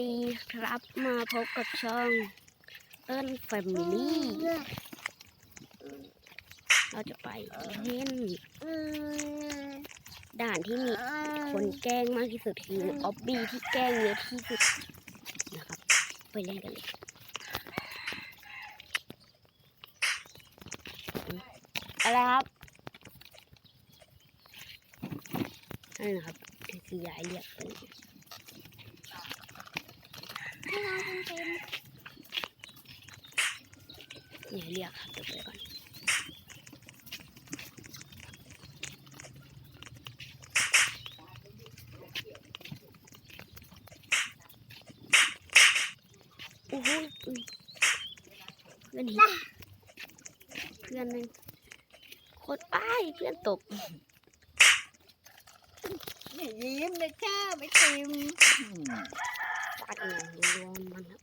ดีครับมาพบกับช่องเอิ้นแฟมิลี่เราจะไปเล่นด่านที่มีคนแกล้งมากที่สุดคือออบบี้ที่แกล้งเยอะที่สุดนะครับ ไปเล่นกันเลยอะไรครับนั่นนะครับคือยายเรียกไป ให้เราเป็นเป็น ยาย เรียกครับเดี๋ยวไปก่อนโอ้โหอุ๊ยเพื่อนเห็นเพื่อนนึงโคตรอ้ายเพื่อนตกไม่ยิ้มเลยจ้าไม่ติมฟาดเองรวมมันครับ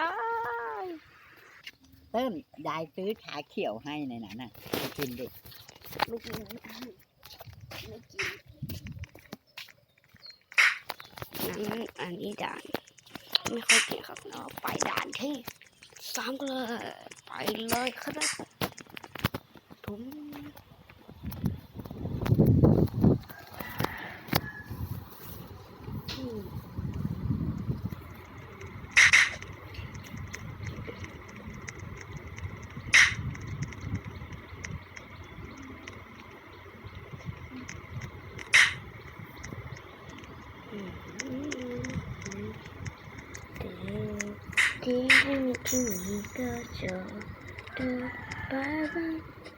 อ้าย เติ้ลยายซื้อชาเขียวให้ในนั้นน่ะไปกินดิไม่กินไม่กินนั้นอันนี้ด่านไม่ค่อยเก่งครับเราไปด่านที่สามกันเลย ไปเลยครับถุงอืมอืมอืมอืม ที่ที่นี่ก็เจอเธอไปไป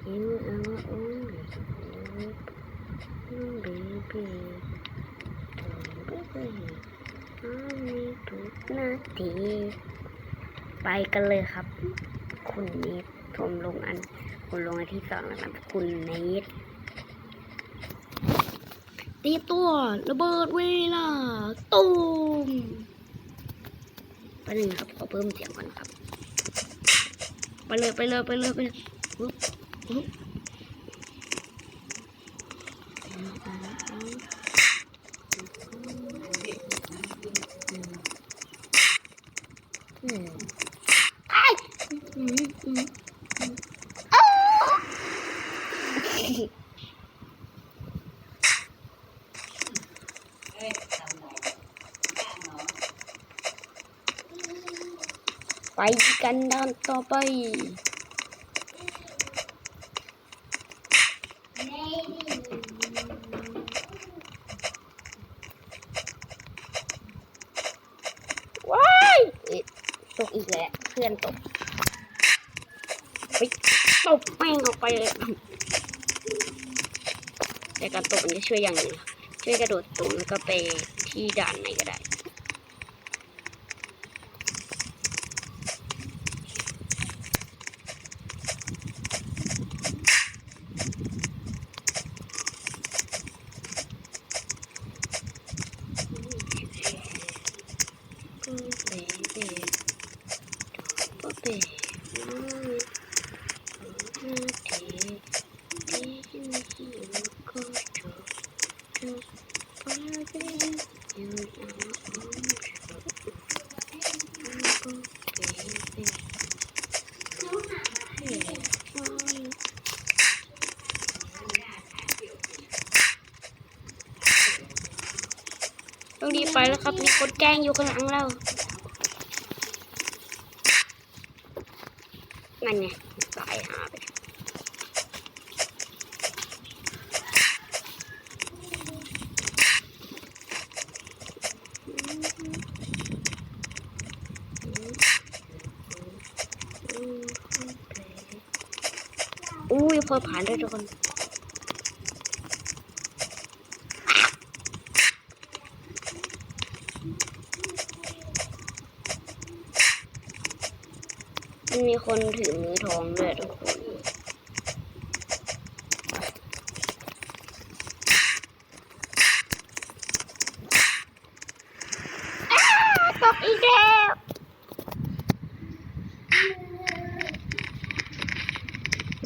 You are only hope baby มีทุกนาที ไปกันเลยครับ คุณเนทผมลงอันคุณลงอันที่สองแล้วครับคุณเนทตีตัวระเบิดเวลาตูม หนึ่งครับขอเพิ่มเสียงก่อนครับ ไปเลยไปเลยไปเลยไปเลยปึ๊บปึ๊บอืมไอ้อืมอืมอืมอ้าว ไปกันด้านต่อไปว้ายตกอีกแล้วเพื่อนตกไปตบแม่งออกไปเลยแต่การตกมันจะช่วยอย่างนึงช่วยกระโดดตูงแล้วก็ไปที่ด่านไหนก็ได้ ต้องรีบไปแล้วครับ มีคนแกล้งอยู่ข้างหลังเรา นั่นไงสายหาไปอุ้ยพอผ่านได้ทุกคน มันมีคนถือมือทองด้วยทุกคนตกอีกแล้ว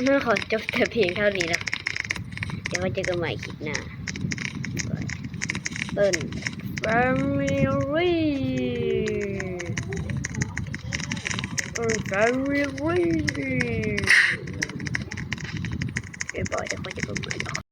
น่าขอจบแต่เพียงเท่านี้นะเดี๋ยวไว้เจอกันใหม่คลิปหน้าเติ้ล Family แฟมิลี่ เอ้ยบอยเดี๋ย